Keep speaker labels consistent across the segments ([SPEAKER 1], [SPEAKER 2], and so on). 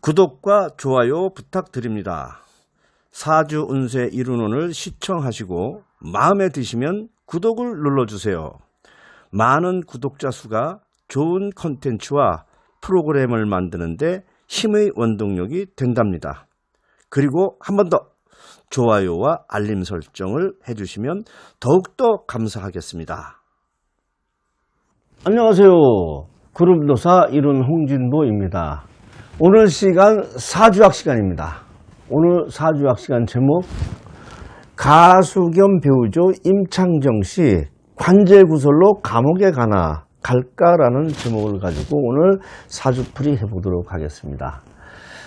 [SPEAKER 1] 구독과 좋아요 부탁드립니다. 사주 운세 이룬원을 시청하시고 마음에 드시면 구독을 눌러주세요. 많은 구독자 수가 좋은 컨텐츠와 프로그램을 만드는데 힘의 원동력이 된답니다. 그리고 한 번 더 좋아요와 알림 설정을 해주시면 더욱더 감사하겠습니다. 안녕하세요. 그룹노사 이룬 홍진보입니다. 오늘 시간 사주학 시간입니다. 오늘 사주학 시간 제목 가수 겸 배우죠 임창정 씨 관제 구설로 감옥에 가나 갈까라는 제목을 가지고 오늘 사주풀이 해보도록 하겠습니다.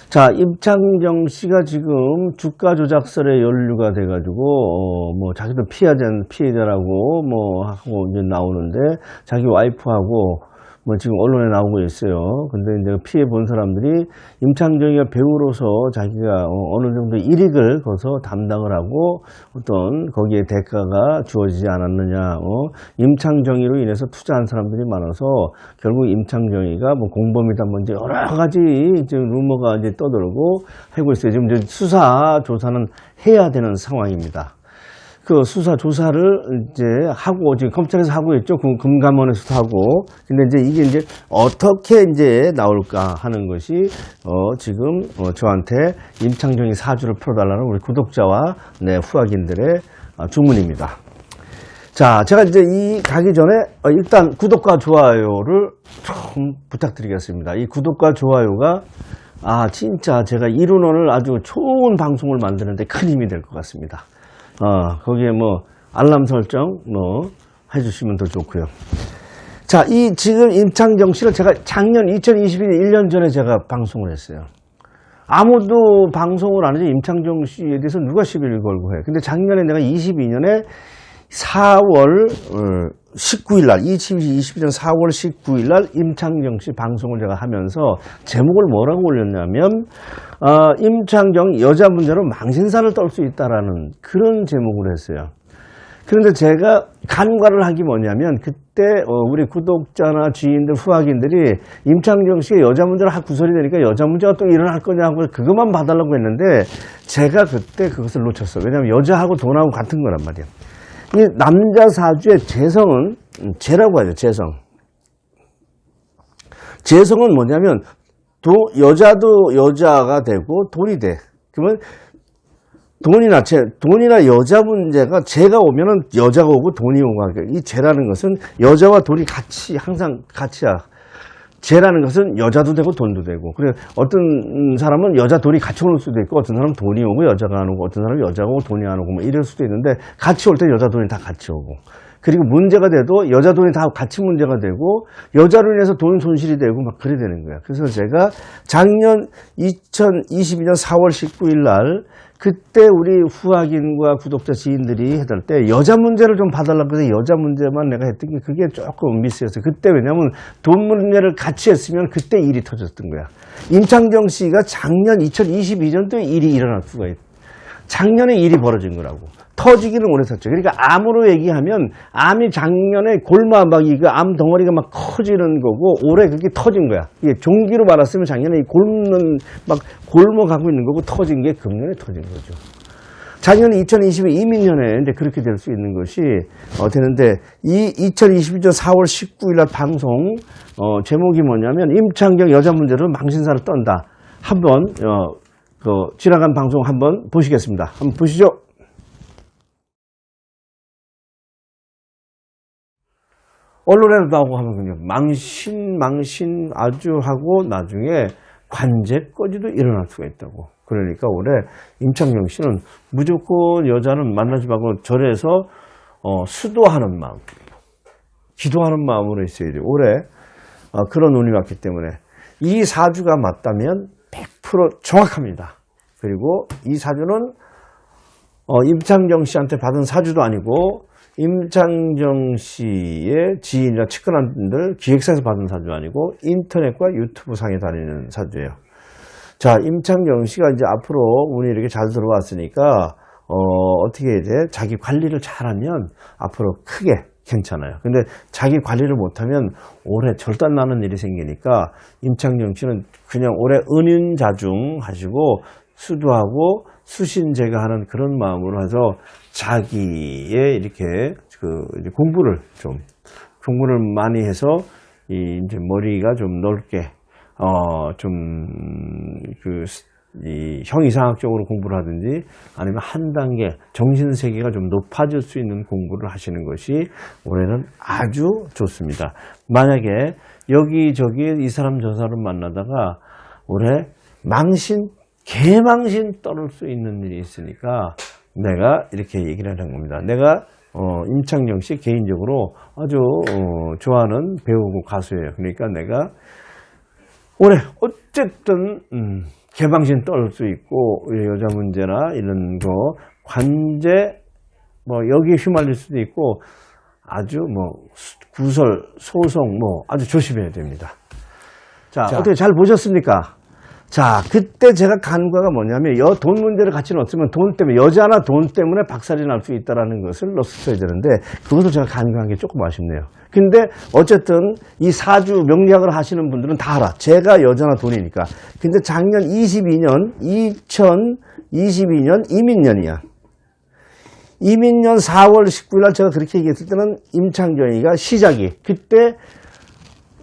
[SPEAKER 1] 자, 임창정 씨가 지금 주가 조작설에 연루가 돼가지고, 어, 뭐, 자기도 피해자, 피해자라고, 뭐, 하고 이제 나오는데, 자기 와이프하고, 뭐, 지금 언론에 나오고 있어요. 근데 이제 피해 본 사람들이 임창정이가 배우로서 자기가 어, 어느 정도 이익을 거서 담당을 하고, 어떤 거기에 대가가 주어지지 않았느냐, 어, 임창정이로 인해서 투자한 사람들이 많아서, 결국 임창정이가 뭐 공범이다, 뭐 이제 여러 가지 이제 루머가 이제 떠들고 하고 있어요. 지금 이제 수사 조사는 해야 되는 상황입니다. 그 수사 조사를 이제 하고 지금 검찰에서 하고 있죠. 금- 금감원에서도 하고. 근데 이제 이게 이제 어떻게 이제 나올까 하는 것이 어 지금 어 저한테 임창정이 사주를 풀어달라는 우리 구독자와 내 후학인들의 아, 주문입니다. 자, 제가 이제 이 가기 전에 어, 일단 구독과 좋아요를 좀 부탁드리겠습니다. 이 구독과 좋아요가 아 진짜 제가 이룬원을 아주 좋은 방송을 만드는데 큰 힘이 될 것 같습니다. 어, 거기에 뭐 알람 설정 뭐 해주시면 더 좋고요. 자, 이 지금 임창정 씨를 제가 작년 2021년 1년 전에 제가 방송을 했어요. 아무도 방송을 안 하지 임창정 씨에 대해서 누가 시비를 걸고 해. 근데 작년에 내가 22년에 4월 19일 날, 2022년 4월 19일 날 임창정 씨 방송을 제가 하면서 제목을 뭐라고 올렸냐면, 어, 임창정 여자 문제로 망신사를 떨 수 있다라는 그런 제목을 했어요. 그런데 제가 간과를 하기 뭐냐면 그때 어, 우리 구독자나 지인들 후학인들이 임창정 씨가 여자 문제로 하 구설이 되니까 여자 문제가 또 일어날 거냐고 그것만 봐달라고 했는데 제가 그때 그것을 놓쳤어요. 왜냐하면 여자하고 돈하고 같은 거란 말이에요. 이 남자 사주의 재성은 음, 재라고 하죠. 재성. 재성은 뭐냐면 도, 여자도 여자가 되고 돈이 돼. 그러면 돈이나 재, 돈이나 여자 문제가 재가 오면은 여자가 오고 돈이 오고 하게. 이 재라는 것은 여자와 돈이 같이 항상 같이야. 재라는 것은 여자도 되고 돈도 되고. 그래 어떤 사람은 여자 돈이 같이 올 수도 있고 어떤 사람은 돈이 오고 여자가 안 오고 어떤 사람은 여자가 오고 돈이 안 오고 뭐 이럴 수도 있는데 같이 올 때 여자 돈이 다 같이 오고. 그리고 문제가 돼도 여자 돈이 다 같이 문제가 되고 여자로 인해서 돈 손실이 되고 막 그래 되는 거야. 그래서 제가 작년 2022년 4월 19일 날 그때 우리 후학인과 구독자 지인들이 해달 때 여자 문제를 좀 봐달라고 해서 여자 문제만 내가 했던 게 그게 조금 미스였어요. 그때 왜냐면 돈 문제를 같이 했으면 그때 일이 터졌던 거야. 임창정 씨가 작년 2022년도에 일이 일어날 수가 있 작년에 일이 벌어진 거라고. 터지기는 오래 탔죠. 그러니까 암으로 얘기하면 암이 작년에 골마 막 이거 암 덩어리가 막 커지는 거고 올해 그게 터진 거야. 이게 종기로 말았으면 작년에 이 곪는 막 골모 가고 있는 거고 터진 게 금년에 터진 거죠. 작년 2022 이민년에 이제 그렇게 될 수 있는 것이 어, 되는데 이 2022년 4월 19일 날 방송 어, 제목이 뭐냐면 임창경 여자 문제로 망신사를 떤다. 한번 어, 그 지나간 방송 한번 보시겠습니다. 한번 보시죠. 언론에도 나오고 하면요. 망신, 망신 아주 하고 나중에 관제까지도 일어날 수가 있다고. 그러니까 올해 임창정 씨는 무조건 여자는 만나지 말고 절에서 어, 수도하는 마음, 기도하는 마음으로 있어야 돼요. 올해 어, 그런 운이 왔기 때문에 이 사주가 맞다면 100% 정확합니다. 그리고 이 사주는 어, 임창정 씨한테 받은 사주도 아니고 임창정 씨의 지인이나 측근한 분들 기획사에서 받은 사주 아니고 인터넷과 유튜브 상에 다니는 사주예요. 자, 임창정 씨가 이제 앞으로 운이 이렇게 잘 들어왔으니까 어, 어떻게 이제 자기 관리를 잘하면 앞으로 크게 괜찮아요. 근데 자기 관리를 못하면 올해 절단 나는 일이 생기니까 임창정 씨는 그냥 올해 은인자중 하시고 수도하고 수신 제가 하는 그런 마음으로 해서 자기의 이렇게 그 공부를 좀 공부를 많이 해서 이 이제 머리가 좀 넓게 어좀그 이 형이상학적으로 공부를 하든지 아니면 한 단계 정신 세계가 좀 높아질 수 있는 공부를 하시는 것이 올해는 아주 좋습니다. 만약에 여기저기 이 사람 저 사람 만나다가 올해 망신 개망신 떨을 수 있는 일이 있으니까 내가 이렇게 얘기를 하는 겁니다. 내가 어, 임창정 씨 개인적으로 아주 어, 좋아하는 배우고 가수예요. 그러니까 내가 올해 어쨌든 음, 개방신 떨 수 있고 여자 문제나 이런 거 관제 뭐 여기에 휘말릴 수도 있고 아주 뭐 수- 구설 소송 뭐 아주 조심해야 됩니다. 자, 어떻게 잘 보셨습니까? 자, 그때 제가 간과가 뭐냐면 여 돈 문제를 같이 넣었으면 돈 때문에 여자나 돈 때문에 박살이 날 수 있다라는 것을 넣었어야 되는데 그것을 제가 간과한 게 조금 아쉽네요. 근데 어쨌든 이 사주 명리학을 하시는 분들은 다 알아. 제가 여자나 돈이니까. 근데 작년 22년 2022년 이민년이야. 이민년 4월 19일 날 제가 그렇게 얘기했을 때는 임창정이가 시작이 그때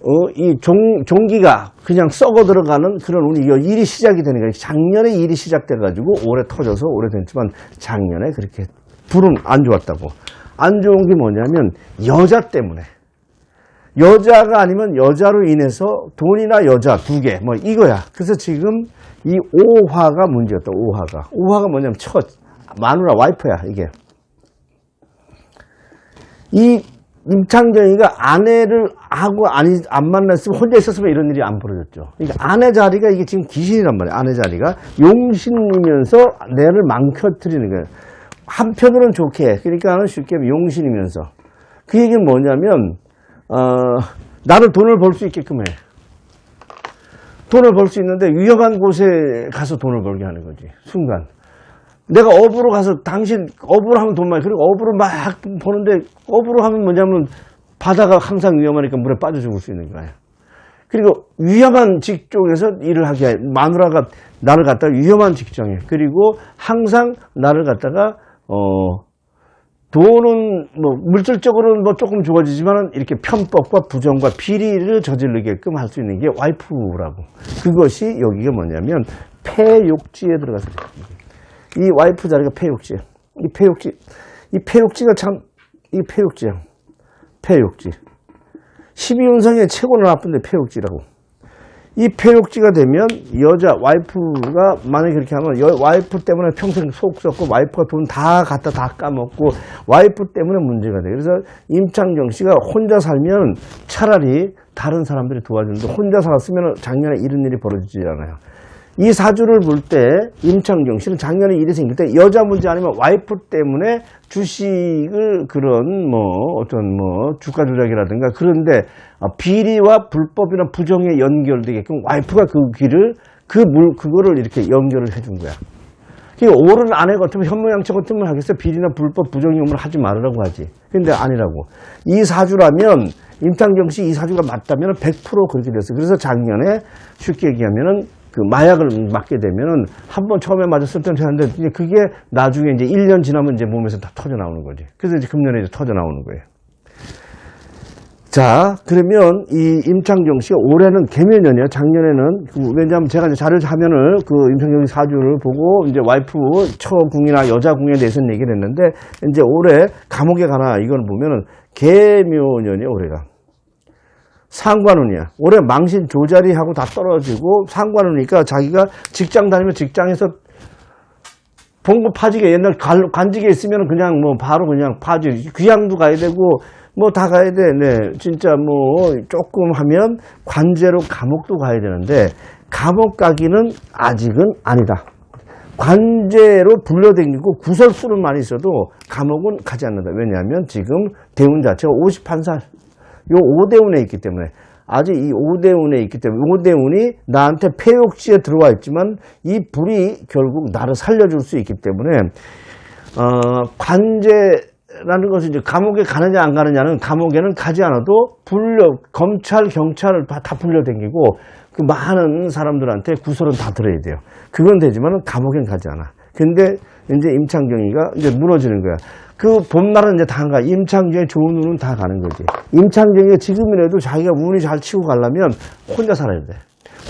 [SPEAKER 1] 어, 이 종, 종기가 그냥 썩어 들어가는 그런 운이, 이 일이 시작이 거예요. 작년에 일이 시작돼가지고 올해 터져서 오래됐지만 작년에 그렇게 불은 안 좋았다고. 안 좋은 게 뭐냐면 여자 때문에. 여자가 아니면 여자로 인해서 돈이나 여자 두 개, 뭐 이거야. 그래서 지금 이 오화가 문제였다, 오화가. 오화가 뭐냐면 첫, 마누라 와이프야, 이게. 이 임창정이가 아내를 하고 아니 안 만났으면 혼자 있었으면 이런 일이 안 벌어졌죠. 그러니까 아내 자리가 이게 지금 귀신이란 말이에요. 아내 자리가 용신이면서 내를 망쳐뜨리는 거예요. 한편으로는 좋게 그러니까 쉽게 용신이면서 그 얘기는 뭐냐면 어, 나를 돈을 벌 수 있게끔 해. 돈을 벌 수 있는데 위험한 곳에 가서 돈을 벌게 하는 거지 순간. 내가 업으로 가서 당신 업으로 하면 돈 많이 그리고 업으로 막 보는데 업으로 하면 뭐냐면 바다가 항상 위험하니까 물에 빠져 죽을 수 있는 거예요. 그리고 위험한 직종에서 일을 하게 해. 마누라가 나를 갖다가 위험한 직종에 그리고 항상 나를 갖다가 어 돈은 뭐 물질적으로는 뭐 조금 좋아지지만 이렇게 편법과 부정과 비리를 저지르게끔 할 수 있는 게 와이프라고 그것이 여기가 뭐냐면 폐욕지에 들어가서 이 와이프 자리가 폐욕지. 이 폐욕지. 이 폐욕지가 참, 이 폐욕지야. 폐욕지. 12운성의 최고로 나쁜데 폐욕지라고. 이 폐욕지가 되면 여자 와이프가 만약에 그렇게 하면 여, 와이프 때문에 평생 속 썩고 와이프가 돈 다 갖다 다 까먹고 와이프 때문에 문제가 돼. 그래서 임창정 씨가 혼자 살면 차라리 다른 사람들이 도와주는데 혼자 살았으면 작년에 이런 일이 벌어지지 않아요. 이 사주를 볼 때 임창정 씨는 작년에 일이 생길 때 여자 문제 아니면 와이프 때문에 주식을 그런 뭐 어떤 뭐 주가 조작이라든가 그런데 어, 비리와 불법이나 부정에 연결되게끔 와이프가 그 길을 그 물 그거를 이렇게 연결을 해준 거야. 그 옳은 아내 같으면 현모양처 같으면 하겠어 비리나 불법 부정 행위를 하지 말으라고 하지. 근데 아니라고. 이 사주라면 임창정 씨 이 사주가 맞다면 100% 그렇게 됐어. 그래서 작년에 쉽게 얘기하면은 그 마약을 맞게 되면은 한 번 처음에 맞았을 때는 되는데 이제 그게 나중에 이제 1년 지나면 이제 몸에서 다 터져 나오는 거지. 그래서 이제 금년에 이제 터져 나오는 거예요. 자, 그러면 이 임창정 씨가 올해는 개면년이에요. 작년에는 그 왜냐하면 제가 이제 자료 화면을 그 임창정 씨 사주를 보고 이제 와이프 처궁이나 여자궁에 대해서는 얘기를 했는데 이제 올해 감옥에 가나 이걸 보면은 개묘년이에요 올해가. 상관운이야. 올해 망신 조자리하고 다 떨어지고 상관운이니까 자기가 직장 다니면 직장에서 봉고 파지게 옛날 관- 관직에 있으면 그냥 뭐 바로 그냥 파지 귀향도 가야 되고 뭐 다 가야 돼. 네. 진짜 뭐 조금 하면 관제로 감옥도 가야 되는데 감옥 가기는 아직은 아니다. 관제로 불러다니고 구설수는 많이 있어도 감옥은 가지 않는다. 왜냐하면 지금 대운 자체가 51살. 요 오대운에 있기 때문에 아직 이 오대운에 있기 때문에 오대운이 나한테 폐욕지에 들어와 있지만 이 불이 결국 나를 살려줄 수 있기 때문에 어, 관제 라는 것은 이제 감옥에 가느냐 안 가느냐는 감옥에는 가지 않아도 불려 검찰 경찰을 다, 다 불려댕기고 그 많은 사람들한테 구설은 다 들어야 돼요. 그건 되지만 감옥엔 가지 않아. 근데 이제 임창정이가 이제 무너지는 거야. 그 봄날은 이제 다 가. 임창정의 좋은 운은 다 가는 거지. 임창정이 지금이라도 자기가 운이 잘 치고 가려면 혼자 살아야 돼.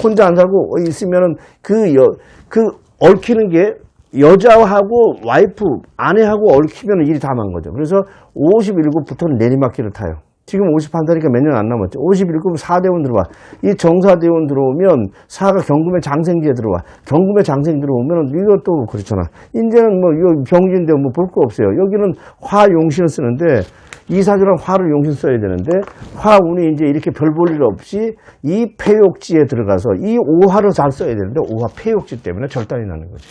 [SPEAKER 1] 혼자 안 살고 있으면은 그 여, 그 얽히는 게 여자하고 와이프, 아내하고 얽히면 일이 다 망 거죠. 그래서 57부터는 내리막길을 타요. 지금 51살이니까 몇 년 안 남았죠. 51급 4대원 들어와. 이 정사대원 들어오면 4가 경금의 장생지에 들어와. 경금의 장생 들어오면 이것도 그렇잖아. 이제는 뭐 이거 병진데 뭐 볼 거 없어요. 여기는 화용신을 쓰는데 이사주랑 화를 용신 써야 되는데 화운이 이제 이렇게 별 볼 일 없이 이 폐욕지에 들어가서 이 오화를 잘 써야 되는데 오화 폐욕지 때문에 절단이 나는 거지.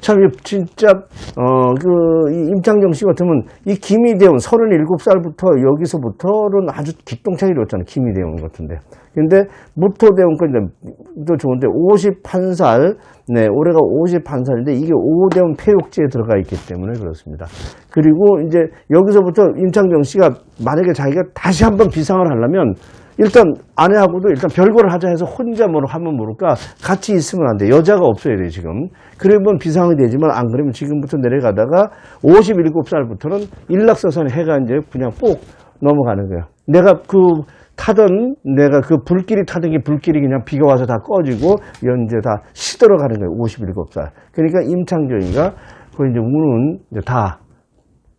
[SPEAKER 1] 참, 이 진짜, 어, 그, 이 임창정 씨 같으면, 이 김희대원, 37살부터 여기서부터는 아주 기똥차게 이뤘잖아. 김희대원 같은데. 근데, 무토대원 건도 좋은데, 51살, 네, 올해가 51살인데, 이게 5대원 폐욕지에 들어가 있기 때문에 그렇습니다. 그리고 이제, 여기서부터 임창정 씨가 만약에 자기가 다시 한번 비상을 하려면, 일단 아내하고도 일단 별거를 하자 해서 혼자 뭐 하면 모를까 같이 있으면 안 돼. 여자가 없어야 돼 지금. 그러면 비상이 되지만 안 그러면 지금부터 내려가다가 57살부터는 일락서선 해가 이제 그냥 꼭 넘어가는 거야. 내가 그 타던 내가 그 불길이 타던 게 불길이 그냥 비가 와서 다 꺼지고 이제 다 시들어 가는 거예요. 57살. 그러니까 임창정이가 그 이제 운은 이제 다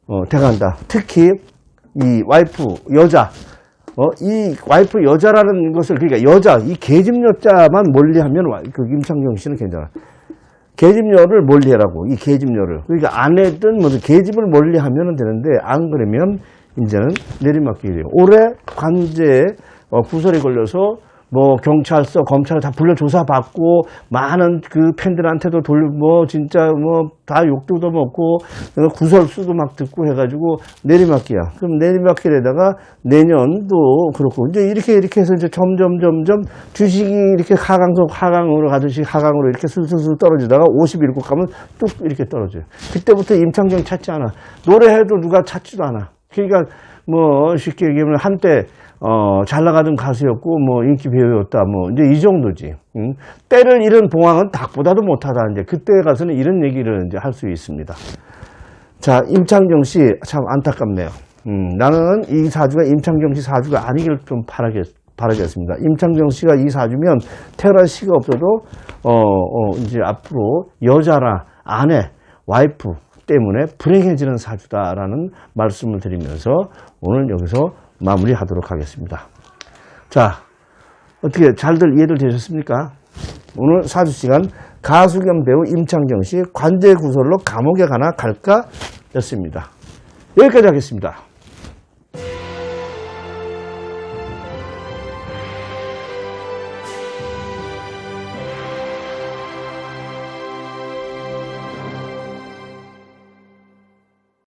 [SPEAKER 1] 어, 돼간다. 특히 이 와이프 여자 어, 이 와이프 여자라는 것을, 그러니까 여자, 이 계집 여자만 멀리하면, 와- 그 임창정 씨는 괜찮아. 계집녀를 멀리하라고, 이 계집녀를. 그러니까 아내든 뭐 계집을 멀리하면 되는데, 안 그러면, 이제는 내리막길이에요. 올해 관제에 어, 구설에 걸려서 뭐 경찰서, 검찰 다 불러 조사 받고 많은 그 팬들한테도 돌, 뭐 진짜 뭐 다 욕도 먹고 구설수도 막 듣고 해가지고 내리막길이야. 그럼 내리막길에다가 내년도 그렇고 이제 이렇게 이렇게 해서 이제 점점 점점 주식이 이렇게 하강속 하강으로 가듯이 하강으로 이렇게 슬슬슬 떨어지다가 51국 가면 뚝 이렇게 떨어져요. 그때부터 임창정 찾지 않아. 노래해도 누가 찾지도 않아. 그러니까 뭐 쉽게 얘기하면 한때 어, 잘 나가던 가수였고, 뭐, 인기 배우였다, 뭐, 이제 이 정도지. 응? 때를 잃은 봉황은 닭보다도 못하다. 이제 그때 가서는 이런 얘기를 이제 할 수 있습니다. 자, 임창정 씨, 참 안타깝네요. 음, 나는 이 사주가 임창정 씨 사주가 아니길 좀 바라겠, 바라겠습니다. 임창정 씨가 이 사주면 태어날 시가 없어도, 어, 어, 이제 앞으로 여자나 아내, 와이프 때문에 불행해지는 사주다라는 말씀을 드리면서 오늘 여기서 마무리하도록 하겠습니다. 자, 어떻게 잘들 이해들 되셨습니까? 오늘 사주 시간 가수 겸 배우 임창정 씨 관제 구설로 감옥에 가나 갈까 였습니다. 여기까지 하겠습니다.